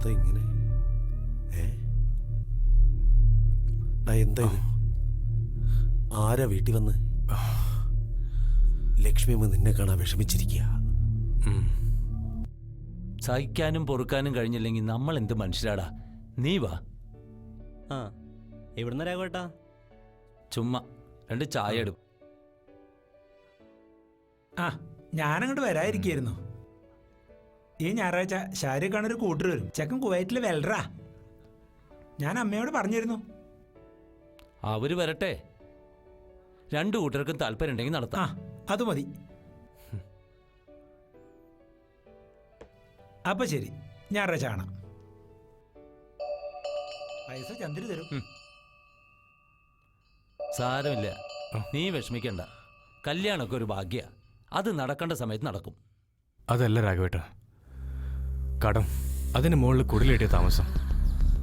എന്താ ഇങ്ങനെ? ഏ? എന്താ ഇത്? ആരാ വീട്ടിൽ വന്ന്? ലക്ഷ്മി അമ്മ നിന്നെ കാണാൻ വിഷമിച്ചിരിക്കുക സഹിക്കാനും പൊറുക്കാനും കഴിഞ്ഞില്ലെങ്കിൽ നമ്മൾ എന്ത് മനുഷ്യരാടാ? നീ വാ. ആ എവിടുന്ന രാഘവേട്ടാ? ചുമ്മാ രണ്ട് ചായ എടുക്കും ആ ഞാനങ്ങോട്ട് വരാതിരിക്കായിരുന്നു. ഈ ഞായറാഴ്ച ഷാരൂഖ് ഖാൻ ഒരു കൂട്ടർ വരും. ചെക്കൻ കുവൈറ്റിൽ വെൽറാ. ഞാൻ അമ്മയോട് പറഞ്ഞിരുന്നു. അവർ വരട്ടെ. രണ്ടു കൂട്ടർക്കും താല്പര്യം ഉണ്ടെങ്കിൽ ആ നടത്താം അത് മതി. അപ്പൊ ശരി ഞായറാഴ്ച കാണാം. പൈസ ചന്ദ്രി തരും. സാരമില്ല. നീ വിഷമിക്കണ്ട. കല്യാണമൊക്കെ ഒരു ഭാഗ്യ. അത് നടക്കേണ്ട സമയത്ത് നടക്കും. അതല്ല രാഘവേട്ട. കടം. അതിന് മുകളിൽ കുടിലേറ്റിയ താമസം.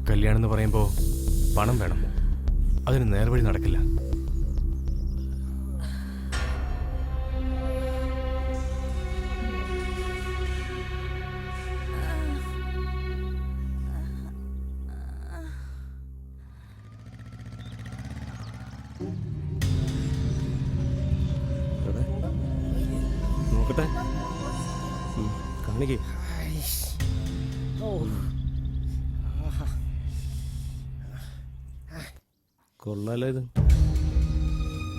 കല്യാണം എന്ന് പറയുമ്പോൾ പണം വേണം. അതിന് നേർവഴി നടക്കില്ല. നോക്കട്ടെ. കാണിക്കേ. കൊള്ളാലോ ഇത്.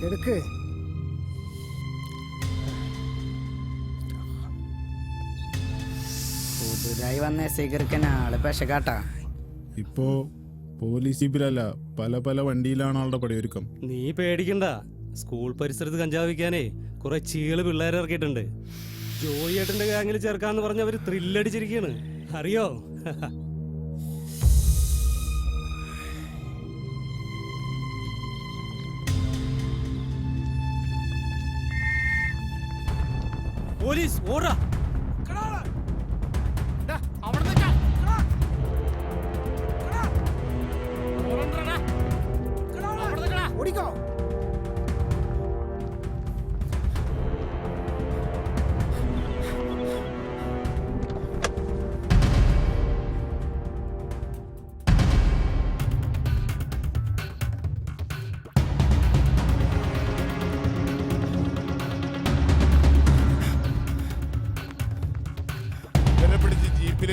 എടുക്ക്. പുതുതായി വന്ന സ്വീകരിക്കാൻ ആൾ പെശകാട്ടാ. ഇപ്പോ പോലീസ് ജീപ്പിലല്ല പല പല വണ്ടിയിലാണ് ആളുടെ പടിയൊരുക്കം. നീ പേടിക്കണ്ട. സ്കൂൾ പരിസരത്ത് കഞ്ചാവ് വിൽക്കാനേ കുറെ ചീൾ പിള്ളേരെ ഇറക്കിയിട്ടുണ്ട്. ജോയി ഏട്ടന്റെ ഗാങ്ങിൽ ചേർക്കാന്ന് പറഞ്ഞ് അവർ ത്രില്ലടിച്ചിരിക്കാണ് അറിയോ? പോലീസ് ഓടാ. ഓടിക്കോ.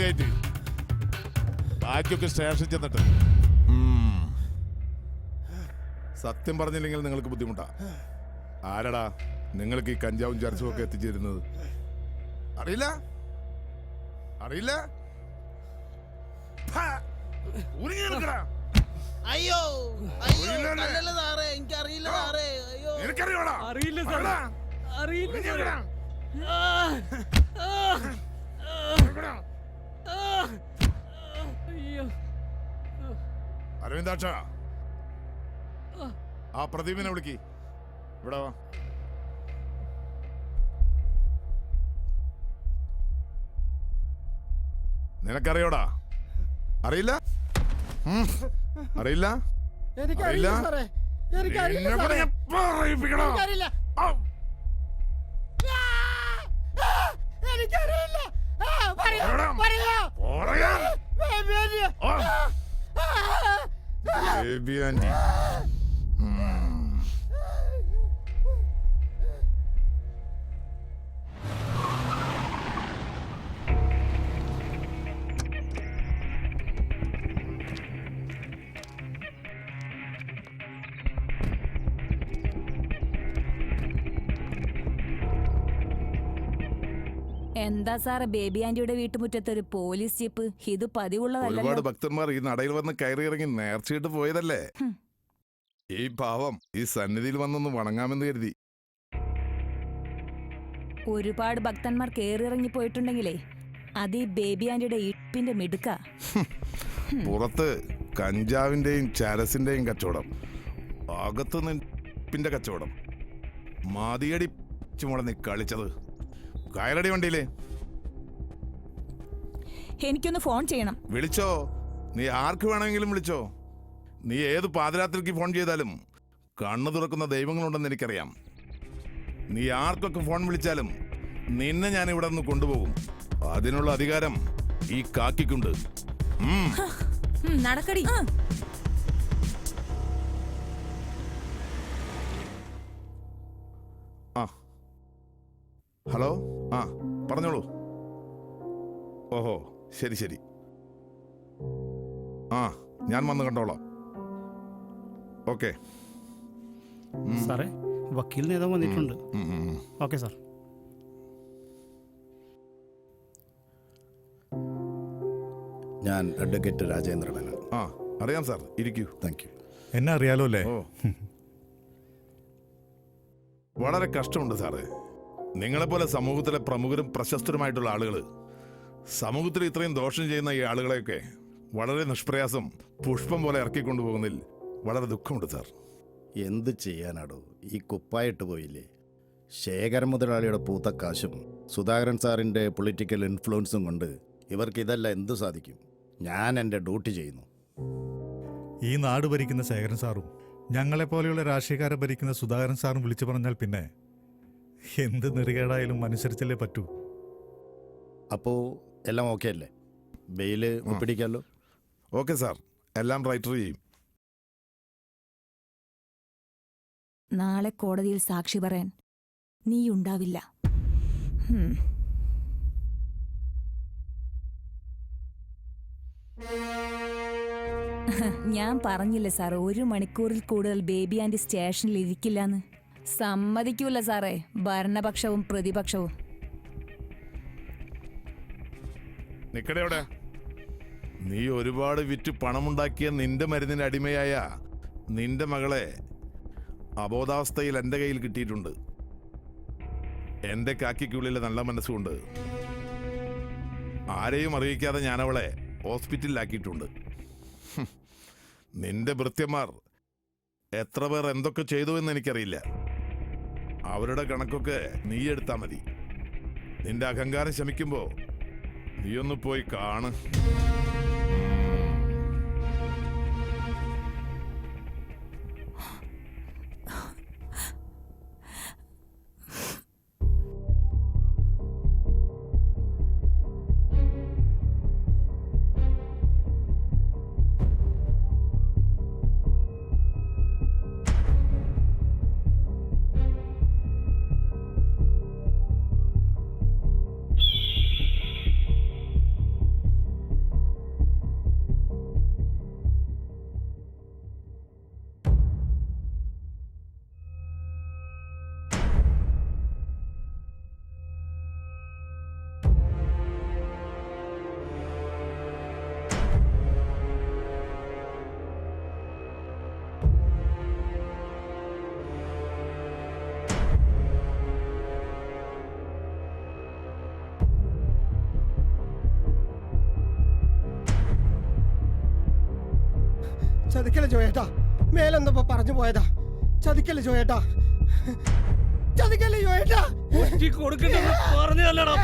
കയറ്റി ബാക്കിയൊക്കെ സ്റ്റേഷൻ ചെന്നിട്ട്. സത്യം പറഞ്ഞില്ലെങ്കിൽ നിങ്ങൾക്ക് ബുദ്ധിമുട്ടാ. ആരടാ? നിങ്ങൾക്ക് ഈ കഞ്ചാവും ചർച്ചും ഒക്കെ എത്തിച്ചേരുന്നത്. അറിയില്ല? അറിയില്ല. അയ്യോ അറിയില്ലല്ലേ? എനിക്ക് സാറേ? അയ്യോ. അറിയില്ല അറിയില്ല ഉരുങ്ങി അരവിന്ദാക്ഷ. ആ പ്രദീപിനെ വിളിക്ക്. ഇവിടെ വാ. നിനക്കറിയോടാ? അറിയില്ല. അറിയില്ല? എനിക്കറിയില്ല അറിയില്ല? എനിക്കറിയില്ല? എനിക്കറിയില്ല. പറയൂ, പറയടാ. പറയൂ. പറയാൻ. എന്താ സാറേ ബേബി ആന്റിയുടെ വീട്ടുമുറ്റത്ത് ഒരു പോലീസ് ജീപ്പ്? ഇത് ഒരുപാട് പതിവുള്ളതല്ലോ ഭക്തന്മാർ ഈ നടയിൽ വന്ന് കയറി ഇറങ്ങി നേർച്ചയിട്ട് പോയതല്ലേ? ഹും. ഈ പാവം ഈ സന്നിധിയിൽ വന്നൊന്ന് വണങ്ങാമെന്ന് കരുതി. ഒരുപാട് ഭക്തന്മാർ ഇറങ്ങി പോയിട്ടുണ്ടെങ്കിലേ അത് ഈ ബേബി ആന്റിയുടെ ഇപ്പിന്റെ മിടുക്ക. പുറത്ത് കഞ്ചാവിന്റെയും ചരസിന്റെയും കച്ചവടം. അകത്ത് ഇപ്പിന്റെ കച്ചവടം. മാതിയടി ചുമള നീ കളിച്ചത്. കയറടി വണ്ടിയില്ലേ എനിക്കൊന്ന് ഫോൺ ചെയ്യണം. വിളിച്ചോ? നീ ആർക്ക് വേണമെങ്കിലും വിളിച്ചോ? നീ ഏത് പാതിരാത്രിക്ക് ഫോൺ ചെയ്താലും കണ്ണു തുറക്കുന്ന ദൈവങ്ങളുണ്ടെന്ന് എനിക്കറിയാം. നീ ആർക്കൊക്കെ ഫോൺ വിളിച്ചാലും നിന്നെ ഞാൻ ഇവിടെ നിന്ന് കൊണ്ടുപോകും. അതിനുള്ള അധികാരം ഈ കാക്കിക്കുണ്ട്. നടക്കടി. ആ. ഹലോ? പറഞ്ഞോളൂ. ഓഹോ ശരി ശരി. ആ ഞാൻ വന്ന് കണ്ടോളാം. ഓക്കെ. സാറേ വക്കീൽ നേതാവ് വന്നിട്ടുണ്ട്. Okay sir. ഞാൻ അഡ്വക്കേറ്റ് രാജേന്ദ്ര മേനൻ ആ അറിയാം സാർ. ഇരിക്കൂ. താങ്ക് യു എന്നെ അറിയാലോ അല്ലേ? വളരെ കഷ്ടമുണ്ട് സാറേ. നിങ്ങളെപ്പോലെ സമൂഹത്തിലെ പ്രമുഖരും പ്രശസ്തരുമായിട്ടുള്ള ആളുകൾ സമൂഹത്തിൽ ഇത്രയും ദോഷം ചെയ്യുന്ന ഈ ആളുകളെയൊക്കെ വളരെ നിഷ്പ്രയാസം പുഷ്പം പോലെ ഇറക്കിക്കൊണ്ടുപോകുന്നതിൽ വളരെ ദുഃഖമുണ്ട് സാർ. എന്ത് ചെയ്യാനാടോ? ഈ കുപ്പായിട്ട് പോയില്ലേ? ശേഖര മുതലാളിയുടെ പൂത്ത കാശും സുധാകരൻ സാറിന്റെ പൊളിറ്റിക്കൽ ഇൻഫ്ലുവൻസും കൊണ്ട് ഇവർക്ക് ഇതെല്ലാം എന്തു സാധിക്കും? ഞാൻ എന്റെ ഡ്യൂട്ടി ചെയ്യുന്നു. ഈ നാട് ഭരിക്കുന്ന ശേഖരൻ സാറും ഞങ്ങളെപ്പോലെയുള്ള രാഷ്ട്രീയക്കാരെ ഭരിക്കുന്ന സുധാകരൻ സാറും വിളിച്ചു പറഞ്ഞാൽ പിന്നെ എന്ത് നെറികേടായാലും അനുസരിച്ചല്ലേ പറ്റൂ. അപ്പോ എല്ലാം ഓക്കെ അല്ലേ? ബെയിൽ ഒപ്പിടിക്കാമല്ലോ ഓക്കെ സാർ എല്ലാം റൈറ്റർ ചെയ്യും. നാളെ കോടതിയിൽ സാക്ഷി പറയാൻ നീ ഉണ്ടാവില്ല. ഞാൻ പറഞ്ഞില്ല സാർ ഒരു മണിക്കൂറിൽ കൂടുതൽ ബേബി ആന്റി സ്റ്റേഷനിൽ ഇരിക്കില്ലെന്ന്. സമ്മതിക്കൂല സാറേ. ഭരണപക്ഷവും പ്രതിപക്ഷവും. നിക്കടെ നീ ഒരുപാട് വിറ്റ് പണമുണ്ടാക്കിയ നിന്റെ മരുന്നിന് അടിമയായ നിന്റെ മകളെ അബോധാവസ്ഥയിൽ എന്റെ കയ്യിൽ കിട്ടിയിട്ടുണ്ട്. എന്റെ കാക്കിക്കുള്ളിലെ നല്ല മനസ്സുകൊണ്ട് ആരെയും അറിയിക്കാതെ ഞാൻ അവളെ ഹോസ്പിറ്റലിലാക്കിയിട്ടുണ്ട്. നിന്റെ ഭൃത്യന്മാർ എത്ര പേർ എന്തൊക്കെ ചെയ്തു എന്ന് എനിക്കറിയില്ല. അവരുടെ കണക്കൊക്കെ നീ എടുത്താ മതി. നിന്റെ അഹങ്കാരം ശമിക്കുമ്പോ നീയൊന്ന് പോയി കാണ്. ചതിക്കല്ലേ ജോയേട്ടാ? മേലെന്തപ്പോ പറഞ്ഞു പോയതാ? ചതിക്കല ജോയേട്ടാ? ചതിക്കല്ലേ ജോയേട്ടാ? കൊടുക്കണ്ടെന്ന് പറഞ്ഞതല്ലടാ.